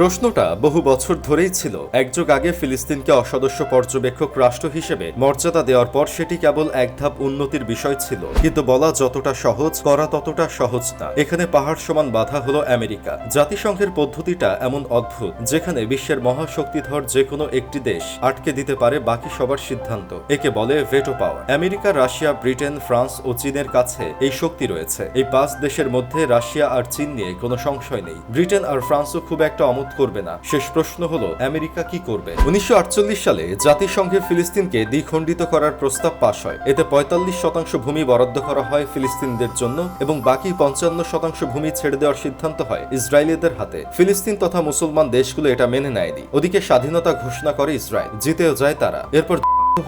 প্রশ্নটা বহু বছর ধরেই ছিল। একযুগ আগে ফিলিস্তিনকে অসদস্য পর্যবেক্ষক রাষ্ট্র হিসেবে মর্যাদা দেওয়ার পর সেটি কেবল এক ধাপ উন্নতির বিষয় ছিল। কিন্তু বলা যতটা সহজ, করা ততটা সহজ না। এখানে পাহাড় সমান বাধা হলো আমেরিকা। জাতিসংঘের পদ্ধতিটা এমন অদ্ভুত, যেখানে বিশ্বের মহাশক্তিধর যে কোনো একটি দেশ আটকে দিতে পারে বাকি সবার সিদ্ধান্ত। একে বলে veto power. America, Russia, Britain, France ও চীনের কাছে এই শক্তি রয়েছে। এই পাঁচ দেশের মধ্যে রাশিয়া আর চীন নিয়ে কোনো সংশয় নেই। ব্রিটেন আর ফ্রান্সও খুব একটা অমত করবে না। শেষ প্রশ্ন হলো, আমেরিকা কি করবে? উনিশশো সালে জাতিসংঘে ফিলিস্তিনকে দ্বিখণ্ডিত করার প্রস্তাব পাশ হয়। এতে পঁয়তাল্লিশ শতাংশ ভূমি বরাদ্দ করা হয় ফিলিস্তিনদের জন্য এবং বাকি পঞ্চান্ন শতাংশ ভূমি ছেড়ে দেওয়ার সিদ্ধান্ত হয় ইসরায়েলিদের হাতে। ফিলিস্তিন তথা মুসলমান দেশগুলো এটা মেনে নেয়নি। ওদিকে স্বাধীনতা ঘোষণা করে ইসরায়েল, জিতেও যায় তারা। এরপর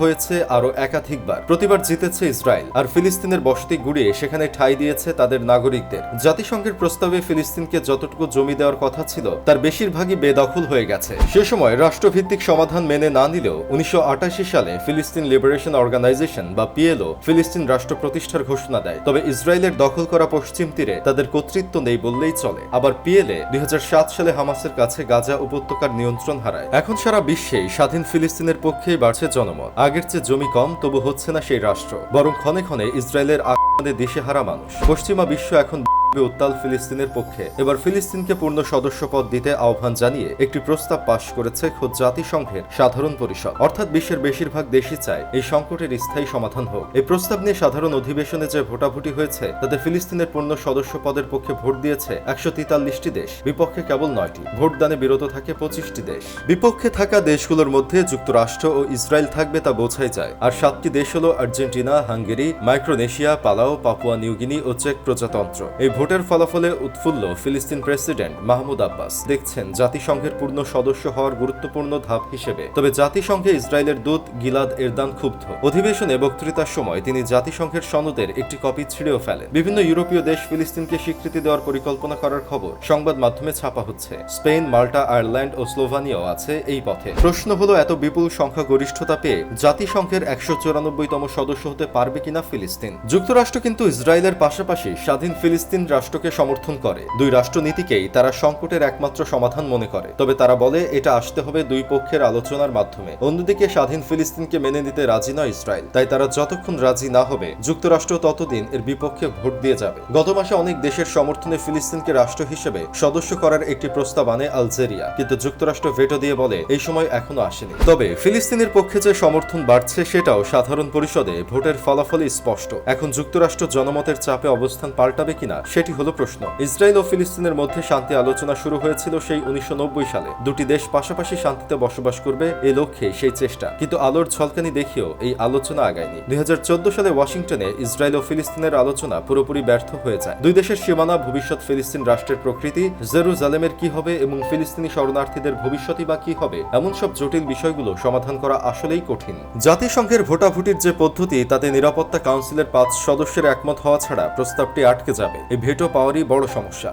হয়েছে আরও একাধিকবার। প্রতিবার জিতেছে ইসরায়েল, আর ফিলিস্তিনের বসতি গুড়িয়ে সেখানে ঠাঁই দিয়েছে তাদের নাগরিকদের। জাতিসংঘের প্রস্তাবে ফিলিস্তিনকে যতটুকু জমি দেওয়ার কথা ছিল, তার বেশিরভাগই বেদখল হয়ে গেছে। সে সময় রাষ্ট্রভিত্তিক সমাধান মেনে না নিলেও উনিশশো আটাশি সালে ফিলিস্তিন লিবারেশন অর্গানাইজেশন বা পিএলও ফিলিস্তিন রাষ্ট্র প্রতিষ্ঠার ঘোষণা দেয়। তবে ইসরায়েলের দখল করা পশ্চিম তীরে তাদের কর্তৃত্ব নেই বললেই চলে। আবার পিএলএ দুই হাজার সাত সালে হামাসের কাছে গাজা উপত্যকার নিয়ন্ত্রণ হারায়। এখন সারা বিশ্বেই স্বাধীন ফিলিস্তিনের পক্ষেই বাড়ছে জনমত। আগের চেয়ে জমি কম, তবু হচ্ছে না সেই রাষ্ট্র। বরং ক্ষণে ক্ষণে ইসরায়েলের আক্রমণে দিশেহারা মানুষ। পশ্চিমা বিশ্ব এখন উত্তাল ফিলিস্তিনের পক্ষে। এবার ফিলিস্তিনকে পূর্ণ সদস্য পদ দিতে আহ্বান জানিয়ে একটি প্রস্তাব পাশ করেছে খোদ জাতিসংঘের সাধারণ পরিষদ। অর্থাৎ বিশ্বের বেশিরভাগ দেশই চায় এই সংকটের স্থায়ী সমাধান হোক। এই প্রস্তাব নিয়ে সাধারণ অধিবেশনে যে ভোটাভুটি হয়েছে, তাতে ফিলিস্তিনের পূর্ণ সদস্য পদের পক্ষে ভোট দিয়েছে একশো তেতাল্লিশটি দেশ। বিপক্ষে কেবল নয়টি। ভোটদানে বিরত থাকে পঁচিশটি দেশ। বিপক্ষে থাকা দেশগুলোর মধ্যে যুক্তরাষ্ট্র ও ইসরায়েল থাকবে তা বোঝাই যায়। আর সাতটি দেশ হল Argentina, Hungary, Micronesia, Palau, Papua New Guinea ও চেক প্রজাতন্ত্র। এই ভোটের ফলাফলে উৎফুল্ল ফিলিস্তিন প্রেসিডেন্ট মাহমুদ আব্বাস। দেখছেন জাতিসংঘের পূর্ণ সদস্য হওয়ার গুরুত্বপূর্ণ ধাপ হিসেবে। তবে জাতিসংঘে ইসরায়েলের দূত গিলাদ এরদান ক্ষুব্ধ। অধিবেশনে বক্তৃতার সময় তিনি জাতিসংঘের সনদের একটি কপি ছিঁড়েও ফেলেন। বিভিন্ন ইউরোপীয় দেশ ফিলিস্তিনকে স্বীকৃতি দেওয়ার পরিকল্পনা করার খবর সংবাদ মাধ্যমে ছাপা হচ্ছে। স্পেন, মাল্টা, আয়ারল্যান্ড ও স্লোভানিয়াও আছে এই পথে। প্রশ্ন হলো, এত বিপুল সংখ্যা গরিষ্ঠতা পেয়ে জাতিসংঘের একশো চুরানব্বইতম সদস্য হতে পারবে কিনা ফিলিস্তিন? যুক্তরাষ্ট্র কিন্তু ইসরায়েলের পাশাপাশি স্বাধীন ফিলিস্তিন রাষ্ট্রকে সমর্থন করে। দুই রাষ্ট্রনীতিকেই তারা সংকটের একমাত্র সমাধান মনে করে। তবে তারা বলে, এটা আসতে হবে দুই পক্ষের আলোচনার মাধ্যমে। অন্যদিকে স্বাধীন ফিলিস্তিনকে মেনে নিতে রাজি নয় ইসরায়েল। তাই তারা যতক্ষণ রাজি না হবে, যুক্তরাষ্ট্র ততদিন এর বিপক্ষে ভোট দিয়ে যাবে। গত মাসে অনেক দেশের সমর্থনে ফিলিস্তিনকে রাষ্ট্র হিসেবে সদস্য করার একটি প্রস্তাব আনে আলজেরিয়া। কিন্তু যুক্তরাষ্ট্র ভেটো দিয়ে বলে, এই সময় এখনও আসেনি। তবে ফিলিস্তিনের পক্ষে যে সমর্থন বাড়ছে, সেটাও সাধারণ পরিষদে ভোটের ফলাফলই স্পষ্ট। এখন যুক্তরাষ্ট্র জনমতের চাপে অবস্থান পাল্টাবে কিনা সেটি হলো প্রশ্ন। ইসরায়েল ও ফিলিস্তিনের মধ্যে শান্তি আলোচনা শুরু হয়েছিল সেই উনিশশো নব্বই সালে। দুটি দেশ পাশাপাশি শান্তিতে বসবাস করবে এ লক্ষ্যে সেই চেষ্টা। কিন্তু আলোর ঝলকানি দেখিয়েও এই আলোচনা আগায়নি। দুই হাজার চোদ্দ সালে ওয়াশিংটনে ইসরায়েল ও ফিলিস্তিনের আলোচনা পুরোপুরি ব্যর্থ হয়ে যায়। দুই দেশের সীমানা, ভবিষ্যৎ ফিলিস্তিন রাষ্ট্রের প্রকৃতি, জেরুজালেমের কি হবে এবং ফিলিস্তিনি শরণার্থীদের ভবিষ্যৎই বা কি হবে, এমন সব জটিল বিষয়গুলো সমাধান করা আসলেই কঠিন। জাতিসংঘের ভোটাভুটির যে পদ্ধতি, তাতে নিরাপত্তা কাউন্সিলের পাঁচ সদস্যের একমত হওয়া ছাড়া প্রস্তাবটি আটকে যাবে। ভেটো পাওয়ারই বড় সমস্যা।